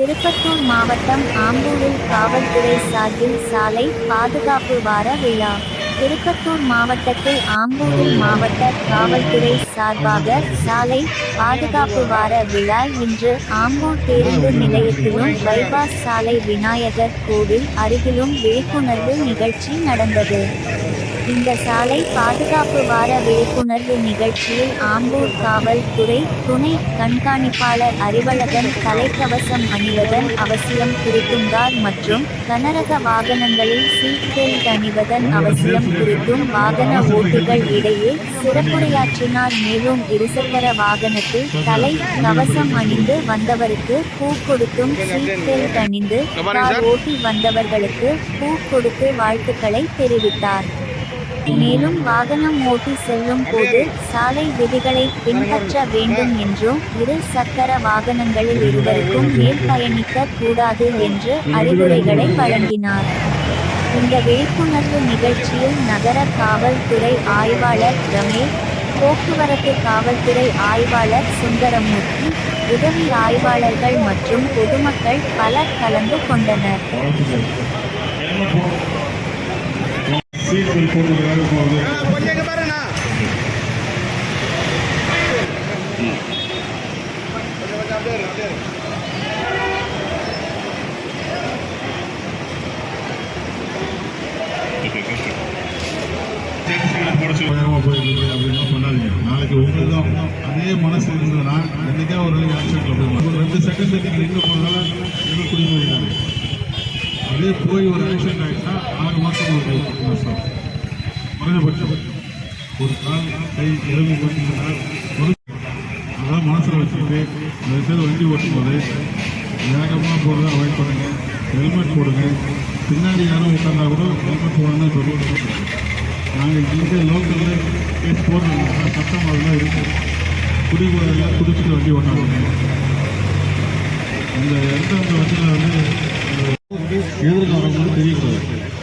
திருப்பத்தூர் மாவட்டம் ஆம்பூரில் காவல்துறை சார்பில் சாலை பாதுகாப்பு வார விழா. திருப்பத்தூர் மாவட்டத்தில் ஆம்பூரில் மாவட்ட காவல்துறை சார்பாக சாலை பாதுகாப்பு வார விழா இன்று ஆம்பூர் பேருந்து நிலையத்திலும் பைபாஸ் சாலை விநாயகர் கோவில் அருகிலும் விழிப்புணர்வு நிகழ்ச்சி நடந்தது. இந்த சாலை பாதுகாப்பு வார விழிப்புணர்வு நிகழ்ச்சியில் ஆம்பூர் காவல்துறை துணை கண்காணிப்பாளர் அறிவழகன் தலைக்கவசம் அணிவதன் அவசியம் குறித்துங்கார் மற்றும் கனரக வாகனங்களில் சீட் பெல்ட் அணிவதன் அவசியம் குறித்தும் வாகன ஓட்டிகள் இடையே சிறப்புரையாற்றினார். மேலும் இருசக்கர வாகனத்தில் தலை கவசம் அணிந்து வந்தவருக்கு பூ கொடுத்தும் சீட் பெல்ட் அணிந்து கார் ஓட்டி வந்தவர்களுக்கு பூ கொடுத்து வாழ்த்துக்களை தெரிவித்தார். மேலும் வாகனம் ஓட்டி செல்லும் போது சாலை விதிகளை பின்பற்ற வேண்டும் என்றும் இரு சக்கர வாகனங்களில் இருவருக்கும் மேல் பயணிக்க கூடாது என்று அறிவுரைகளை வழங்கினார். இந்த விழிப்புணர்வு நிகழ்ச்சியில் நகர காவல்துறை ஆய்வாளர் ரமேஷ் போக்குவரத்து காவல்துறை ஆய்வாளர் சுந்தரமூர்த்தி உதவி ஆய்வாளர்கள் மற்றும் பொதுமக்கள் பலர் கலந்து கொண்டனர். வேகமாக போயிருக்கு அப்படின்னா பண்ணாதீங்க. நாளைக்கு உங்களுக்கு தான் அதே மனசு இருந்ததுன்னா என்னைக்கா ஒரு நாளைக்கு ஆக்சிடென்ட்ல போய் ஒரு ரெண்டு செகண்ட் நீங்கள் நின்று போனால எங்க குடிமதிக்காங்க அதே போய் ஒரு ஆக்சிடென்ட் ஆகிடுச்சுன்னா ஆறு மாதம் உங்களுக்கு நஷ்டம் குறைஞ்சபட்சம் ஒரு கால் கை எலும்பு போட்டுங்கன்னா ஒரு அதான் மனசில் வச்சுக்கிட்டு நிறைய பேர் வண்டி ஓட்டும் போது வேகமாக போகிறத அவாய்ட் பண்ணுங்கள் ஹெல்மெட் போடுங்க. பின்னாடி யாரும் உட்காந்தா கூட ஹெல்மெட் போடணும்னு சொல்லுவோம் நாங்கள் இங்கே லோக்கலில் கேஸ் போடுறோம் சட்டம் அதெல்லாம் இருக்குது குடிபோதையில் குடிச்சிட்டு வண்டி ஓட்டாங்க இந்த எந்த அந்த வண்டியில் வந்து எதிர்க்க தெரியக்கூடாது.